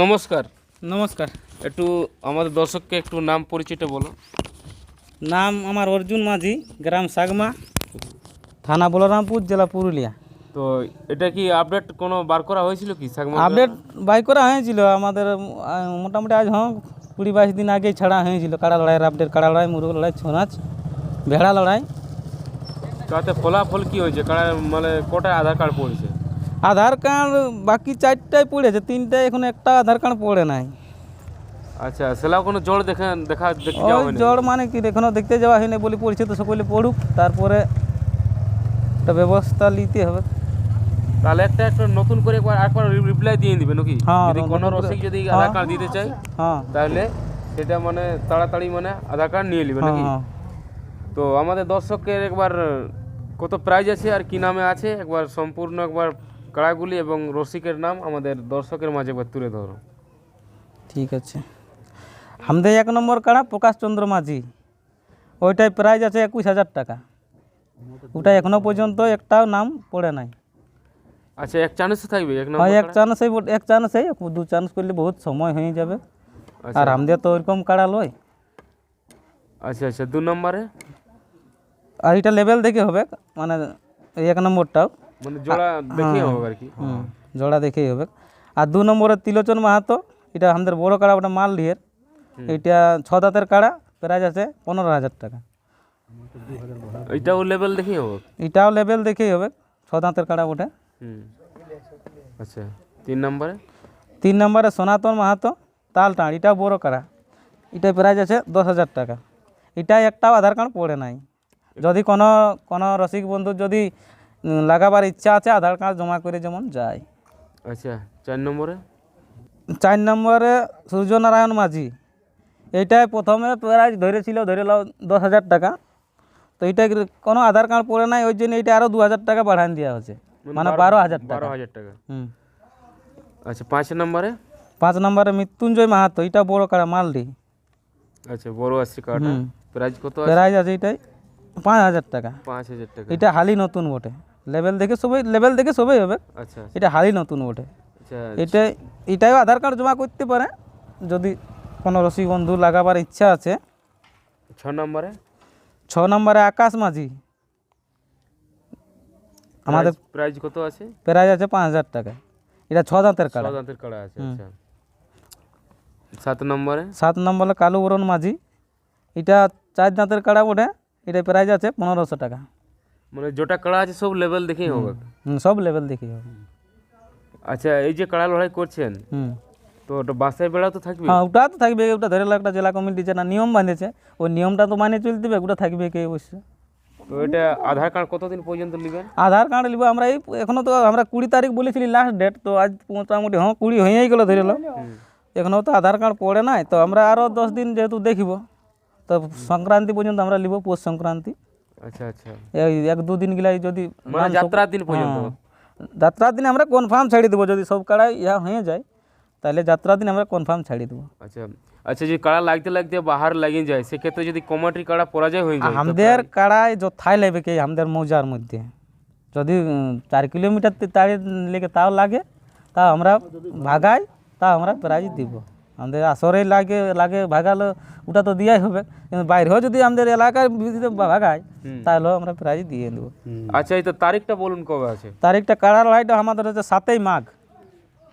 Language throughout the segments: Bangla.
নমস্কার। নমস্কার। একটু আমাদের দর্শককে একটু নাম পরিচয়টা বলো। নাম আমার অর্জুন মাঝি গ্রাম সাগমা থানা বলরামপুর জেলা পুরুলিয়া। তো এটা কি আপডেট কোনো বার করা হয়েছিল কি শাকমা আপডেট বাই করা হয়েছিল। আমাদের মোটামুটি আজ হ্যাঁ কুড়ি বাইশ দিন আগেই ছাড়া হয়েছিল। কাড়া লড়াইয়ের আপডেট কাড়া লড়াই মুরগ লড়াই ছৌ নাচ ভেড়া লড়াই। তাতে ফলাফল কি হয়েছে? কারণ মানে কটা আধার কার্ড পড়েছে? আধার কার্ড বাকি চারটায় পড়েছে তিনটায় এখন একটা আধার কার্ড পড়ে নাই। আচ্ছা সেলাও কোনো জল দেখা দেখা দেখতে যাওয়া হয়নি? জ্বর মানে কি এখনও দেখতে যাওয়া হয়নি বলে পড়ছে তো সকলে পড়ুক তারপরে একটা ব্যবস্থা নিতে হবে। তাহলে একটা একটা নতুন করে একবার একবার রিপ্লাই দিয়ে দিবে নাকি? হ্যাঁ, যদি কোনো রসিক যদি আধার কার্ড দিতে চাই হ্যাঁ। তাহলে সেটা মানে তাড়াতাড়ি মানে আধার কার্ড নিয়ে নেবে হ্যাঁ নাকি? হ্যাঁ তো আমাদের দর্শকের একবার কত প্রাইজ আছে আর কি নামে আছে? একবার সম্পূর্ণ একবার কাড়াগুলি এবং রসিকের নাম আমাদের দর্শকের মাঝে তুলে ধরো। ঠিক আছে। আমাদের এক নম্বর কাড়া প্রকাশ চন্দ্র মাঝি। ওইটাই প্রাইজ আছে একুশ হাজার টাকা। ওটা এখনও পর্যন্ত একটাও নাম পড়ে নাই। আচ্ছা এক চান্স থাকবে এক হয় নম্বর এক চান্সেই বট- এক চান্সেই দু চান্স করলে বহুত সময় হয়ে যাবে। আচ্ছা। আর আমাদের তো ওইরকম কাড়া লয়? আচ্ছা আচ্ছা দু নম্বরে? আর এটা লেভেল দেখে হবে মানে এক নম্বরটাও। মানে জোড়া দেখে হবে আর কি। জোড়া দেখেই হবে। আর দু নম্বরে তিলোচন মাহাতো এটা আমাদের বড় কাড়া ওটা মাল দিয়ের এটা ছ দাঁতের কাড়া প্রাইজ আছে পনেরো হাজার টাকা। এইটাও লেভেল দেখেই হবে? এটাও লেভেল দেখেই হবে ছ দাঁতের কাড়া ওটা আচ্ছা তিন নম্বরে? তিন নম্বরে সনাতন মাহাতো তাল তালটাঁড় এটাও বড় কাড়া। এটা প্রাইজ আছে দশ হাজার টাকা। এটা একটাও আধার কার্ড পড়ে নাই। যদি কোনো কোনো রসিক বন্ধুর যদি লাগাবার ইচ্ছা আছে আধার কার্ড জমা করে যেমন যায়। আচ্ছা চার নম্বরে? চার নম্বরে সূর্যনারায়ণ মাঝি। এইটাই প্রথমে প্রাইজ ধরেছিল ধরে নাও দশ হাজার টাকা। তো এইটা কোনো আধার কার্ড পড়ে নাই ওই জন্য এইটা আরও দু হাজার টাকা বাড়ান দেওয়া হয়েছে। মানে বারো হাজার টাকা। বারো হাজার টাকা। হুম। আচ্ছা পাঁচ নম্বরে? পাঁচ নম্বরে মৃত্যুঞ্জয় মাহাতো এটা বড় কাড়া মালদি। আচ্ছা বড় আসছে কার্ডটা। প্রাইস কত আছে? প্রাইজ আছে এটাই পাঁচ হাজার টাকা। পাঁচ হাজার টাকা। এটা হালি নতুন বটে। লেভেল দেখে সবাই লেভেল দেখে সবাই হবে। আচ্ছা এটা হালি নতুন বটে। আচ্ছা এটা এটাও আধার কার্ড জমা করতে পারে। যদি কোনো রসিক বন্ধু লাগাবার ইচ্ছা আছে। ছ নম্বরে? ছ নম্বরে আকাশ মাঝি। আমাদের প্রাইস কত আছে? প্রাইজ আছে পাঁচ হাজার টাকা। এটা ছ দাঁতের কাড়া দাঁতের কাড়া আছে আচ্ছা। সাত নম্বরে? সাত নম্বরে কালু বরণ মাঝি। এটা চার দাঁতের কাড়া ওঠে এটা প্রাইজ আছে পনেরোশো টাকা। মানে যেটা কড়া আছে সব লেভেল দেখেই হবে। সব লেভেল দেখি হবে। আচ্ছা এই যে কাড়া লড়াই করছেন হুম। তো ওটা বাসায় বেড়া তো থাকবে? হ্যাঁ ওটা তো থাকবে ওটা ধরে একটা জেলা কমিটি যেটা নিয়ম বাঁধেছে ওই নিয়মটা তো মানে চলতে হবে ওটা থাকবে কে অবশ্য তো এটা আধার কার্ড কতদিন পর্যন্ত নেবেন? আধার কার্ড নিব আমরা এই এখনও তো আমরা কুড়ি তারিখ বলেছিলি লাস্ট ডেট তো আজ মোটামুটি হ্যাঁ কুড়ি হয়েই গেলো ধরে লো এখনও তো আধার কার্ড পড়ে নাই তো আমরা আরও দশ দিন যেহেতু দেখিব তো সংক্রান্তি পর্যন্ত আমরা নিব পৌষ সংক্রান্তি। আচ্ছা আচ্ছা এই এক দু দিন গিলাই যদি মানে যাত্রার দিন পর্যন্ত হ্যাঁ, যাত্রার দিন আমরা কনফার্ম ছাড়ি দেবো যদি সব কাড়াই ইয়া হয়ে যায় তাহলে যাত্রার দিন আমরা কনফার্ম ছাড়ি দেবো আচ্ছা আচ্ছা যদি কাড়া লাগতে লাগতে বাহার লাগিয়ে যায় সেক্ষেত্রে যদি কমাটির কাড়া পরাজয় হয়ে যায় আমাদের কাড়ায় যথাই লাগবে কি আমাদের মৌজার মধ্যে যদি উম, চার কিলোমিটার তাড়ি লেগে তাও লাগে তা আমরা ভাগাই তা আমরা প্রাইজ দিব আমাদের আসরে লাগে লাগে ভাগালো ওটা তো দিয়াই হবে। কিন্তু বাইরেও যদি আমাদের এলাকার ভাগায় তাহলেও আমরা প্রাইজ দিয়ে দেবো। আচ্ছা এই তো তারিখটা বলুন কবে আছে? তারিখটা কাড়া লড়াইটা আমাদের হচ্ছে সাতই মাঘ।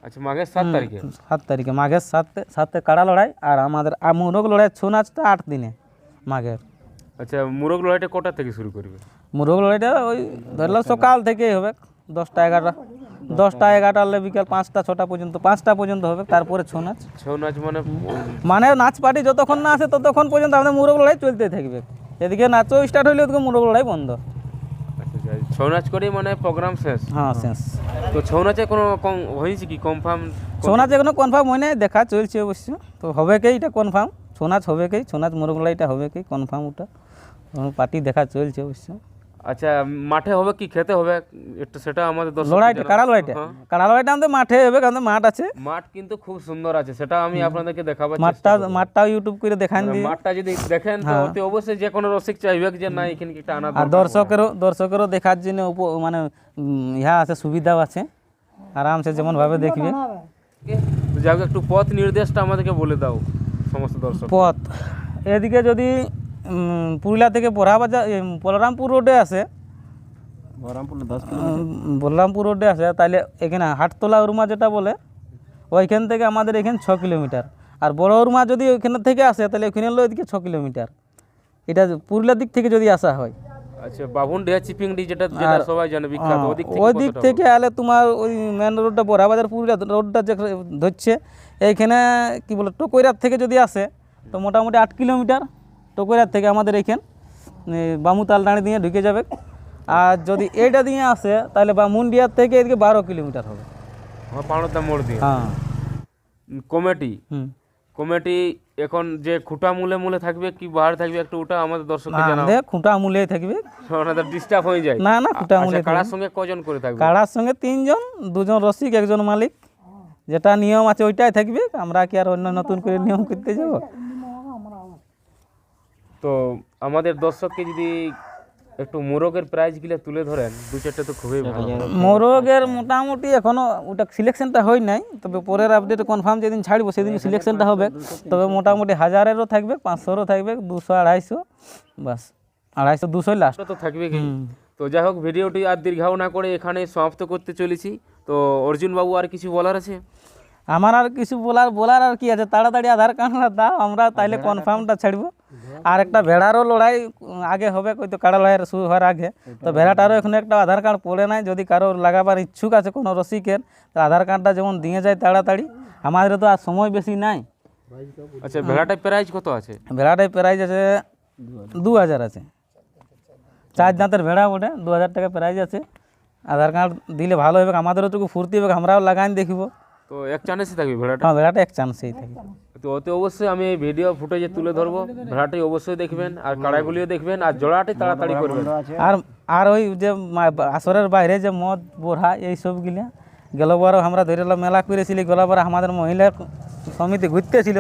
আচ্ছা মাঘের সাত তারিখে? সাত তারিখে মাঘের সাতে সাতে কাড়া লড়াই আর আমাদের মুরগ লড়াই ছৌ নাচটা আট দিনে মাঘের। আচ্ছা মুরগ লড়াইটা কটা থেকে শুরু করবে? মুরগ লড়াইটা ওই ধরলাম সকাল থেকেই হবে দশটা এগারোটা। দশটা এগারোটা হলে বিকাল পাঁচটা ছটা পর্যন্ত পাঁচটা পর্যন্ত হবে তারপরে ছৌ নাচ। ছৌ নাচ মানে মানে নাচ পার্টি যতক্ষণ না আসে ততক্ষণ পর্যন্ত আমাদের মুরগ লড়াই চলতে থাকবে। এদিকে নাচও স্টার্ট হইলে ওদিকে মুরগ লড়াই বন্ধ। আচ্ছা ছৌ নাচ করেই মানে প্রোগ্রাম শেষ? হ্যাঁ শেষ। তো ছৌ নাচে কোনো হয়েছে কি? কনফার্ম ছৌ নাচ এখনও কনফার্ম হয় নাই দেখা চলছে অবশ্য। তো হবে কি এটা কনফার্ম ছৌ নাচ হবে কি? ছৌ নাচ মুরগ লড়াইটা হবে কি? কনফার্ম ওটা। পার্টি দেখা চলছে অবশ্য। আচ্ছা মাঠে হবে কি খেতে হবে? একটু সেটা আমাদের লড়াইটা কাড়া লড়াইটা। কাড়া লড়াইটা আমাদের মাঠে হবে কারণ মাঠ আছে। মাঠ কিন্তু খুব সুন্দর আছে সেটা আমি আপনাদেরকে দেখাবো মাঠটা মাঠটাও ইউটিউব করে দেখান দিই মাঠটা যদি দেখেন তো অতি অবশ্যই যে কোনো রসিক চাইবে যে না এখানে একটা আনা আর দর্শকেরও দর্শকেরও দেখার জন্য মানে ইহা আছে সুবিধাও আছে। আরামসে যেমনভাবে দেখবে। তো যাই হোক একটু পথ নির্দেশটা আমাদেরকে বলে দাও সমস্ত দর্শক পথ। এদিকে যদি পুরুলিয়া থেকে পড়াবাজার বলরামপুর রোডে আসে উম, বলরামপুর রোডে আসে তাহলে এখানে হাটতলা উরমা যেটা বলে ওইখান থেকে আমাদের এখানে ছ কিলোমিটার। আর বড় উরমা যদি ওইখানে থেকে আসে তাহলে ওইখানে হলো এদিকে ছ কিলোমিটার। এটা পুরুলিয়ার দিক থেকে যদি আসা হয়। আচ্ছা বাবুনডিয়া চিপিংডি যেটা যেটা সবাই জানে বিখ্যাত ওদিক থেকে ওই দিক থেকে আলে তোমার ওই মেন রোডটা বড়াবাজার পুরুলিয়া রোডটা যে ধরছে এইখানে কি বলে টকৈরার থেকে যদি আসে তো মোটামুটি আট কিলোমিটার। টকৈরার থেকে আমাদের এইখান বামুতাল ডাঁড়ি দিয়ে ঢুকে যাবে। আর যদি এইটা দিয়ে আসে তাহলে বামুন্ডিয়ার থেকে এদিকে বারো কিলোমিটার হবে। মোড় দিয়ে? হ্যাঁ। কমিটি? হুম। কমিটি এখন যে খুঁটা মূলে মূলে থাকবে কি বাহার থাকবে একটু ওটা আমাদের দর্শককে জানাও। আমাদের খুঁটা মূলে থাকবে। ওনাদের ডিস্টার্ব হয়ে যায়। না না খুঁটা মূলে আচ্ছা কারার সঙ্গে কজন করে থাকবে? কাড়ার সঙ্গে তিনজন দুজন রসিক একজন মালিক। যেটা নিয়ম আছে ওইটাই থাকবে। আমরা কি আর অন্য নতুন করে নিয়ম করতে যাব? তো আমাদের দর্শককে যদি একটু মোরগের প্রাইজগুলো তুলে ধরেন দু চারটে তো খুবই ভালো। মোরগের মোটামুটি এখনও ওটা সিলেকশনটা হয় নাই তবে পরের আপডেট কনফার্ম যেদিন ছাড়বো সেদিন সিলেকশনটা হবে। তবে মোটামুটি হাজারেরও থাকবে পাঁচশোরও থাকবে দুশো আড়াইশো বাস। আড়াইশো দুশো লাস্ট তো থাকবে কি তো যাই হোক ভিডিওটি আর দীর্ঘাও না করে এখানে সমাপ্ত করতে চলেছি। তো অর্জুন বাবু আর কিছু বলার আছে? আমার আর কিছু বলার বলার আর কি আছে? তাড়াতাড়ি আধার কার্ডটা দাও আমরা তাইলে কনফার্মটা ছাড়বো। আর একটা ভেড়ারও লড়াই আগে হবে হয়তো কাড়া লড়াইয়ের শুরু হওয়ার আগে। তো ভেড়াটারও এখন একটা আধার কার্ড পড়ে নাই যদি কারও লাগাবার ইচ্ছুক আছে কোনো রসিকের তো আধার কার্ডটা যেমন দিয়ে যায় তাড়াতাড়ি আমাদের তো আর সময় বেশি নাই। আচ্ছা ভেড়াটার প্রাইজ কত আছে? ভেড়াটায় প্রাইজ আছে দু হাজার আছে। চার দাঁতের ভেড়া ওঠে দু হাজার টাকা প্রাইজ আছে। আধার কার্ড দিলে ভালো হবে আমাদেরও টুকু ফুর্তি হবে আমরাও লাগাই দেখব। তো এক চান্সই থাকবে ভেড়াটা? হ্যাঁ ভেড়াটা এক চান্সেই থাকে। তো অতি অবশ্যই আমি এই ভিডিও ফুটেজে তুলে ধরবো। ভেড়াটি অবশ্যই দেখবেন আর কাড়াগুলিও দেখবেন আর জোড়াটি তাড়াতাড়ি করবেন। আর আর ওই যে আসরের বাইরে যে মদ বোরহা এই সবগুলা গেলবারও আমরা ধরে মেলা করেছিলি গেলবার আমাদের মহিলা সমিতি ঘুরতেছিল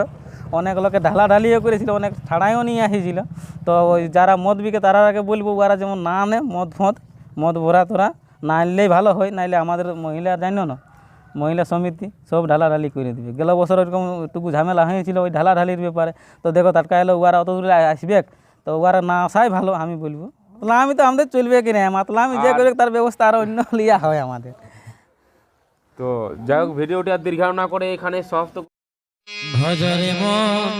অনেক লোকে ঢালা ঢালিও করেছিল অনেক ঠাড়াইও নিয়ে আসিছিল। তো ওই যারা মদ বিকে তারা আগে বলব ওরা যেমন না আনে মদ ফদ মদ ভরা তোরা না আনলেই ভালো হয় নাইলে আমাদের মহিলা জানো না। মহিলা সমিতি সব ঢালাঢালি করে দিবে। গেল বছর ওরকম টুকু ঝামেলা হয়েছিল ওই ঢালাঢালির ব্যাপারে। তো দেখো টাটকা এলো ওরা অত দূরে আসবে তো ওরা না আসাই ভালো আমি বলব। তাহলে আমি তো আমাদের চলবে কি না মাতলা আমি যে করে তার ব্যবস্থা আরও অন্য লিয়া হয় আমাদের। তো যাই হোক ভিডিওটি আর দীর্ঘাও না করে এখানে সমাপ্ত ভজরে মন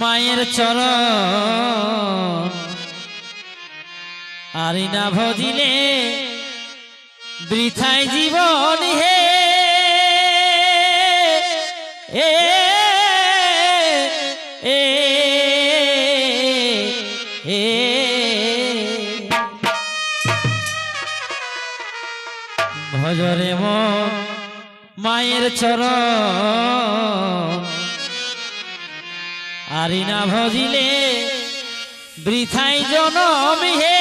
মায়ের চরণ। আরি না ভজিলে বৃথায় জীবন হে। এ এ ভজরে মায়ের চরণ। আরি না ভজিলে বৃথাই জনম হে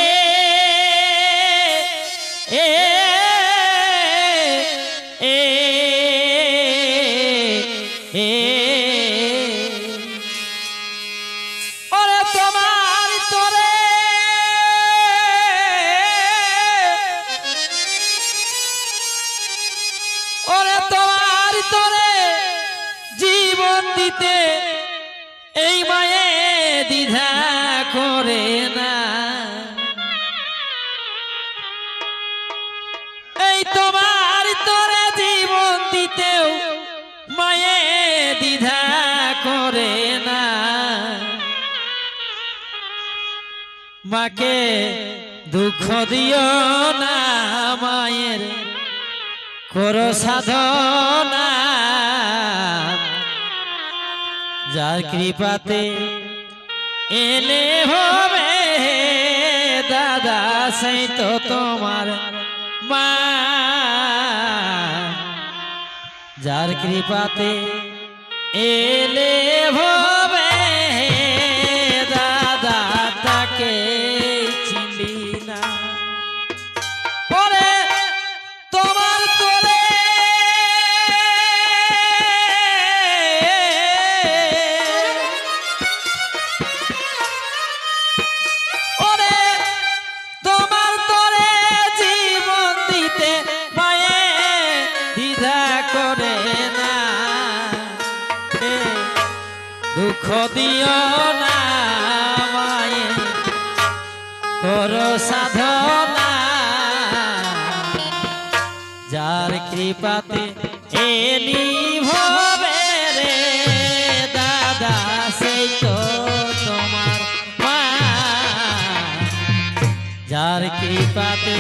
মাকে দুঃখ দিও না মায়ের। করো সাধনা। যার কৃপাতে এলে হবে দাদা, সেই তো তোমার মা। যার কৃপাতে এলে হবে দুঃখ দিও না করো সাধনা। যার কৃপাতে এলি ভবে রে, দাদা, সেই তো তোমার মা। যার কৃপাতে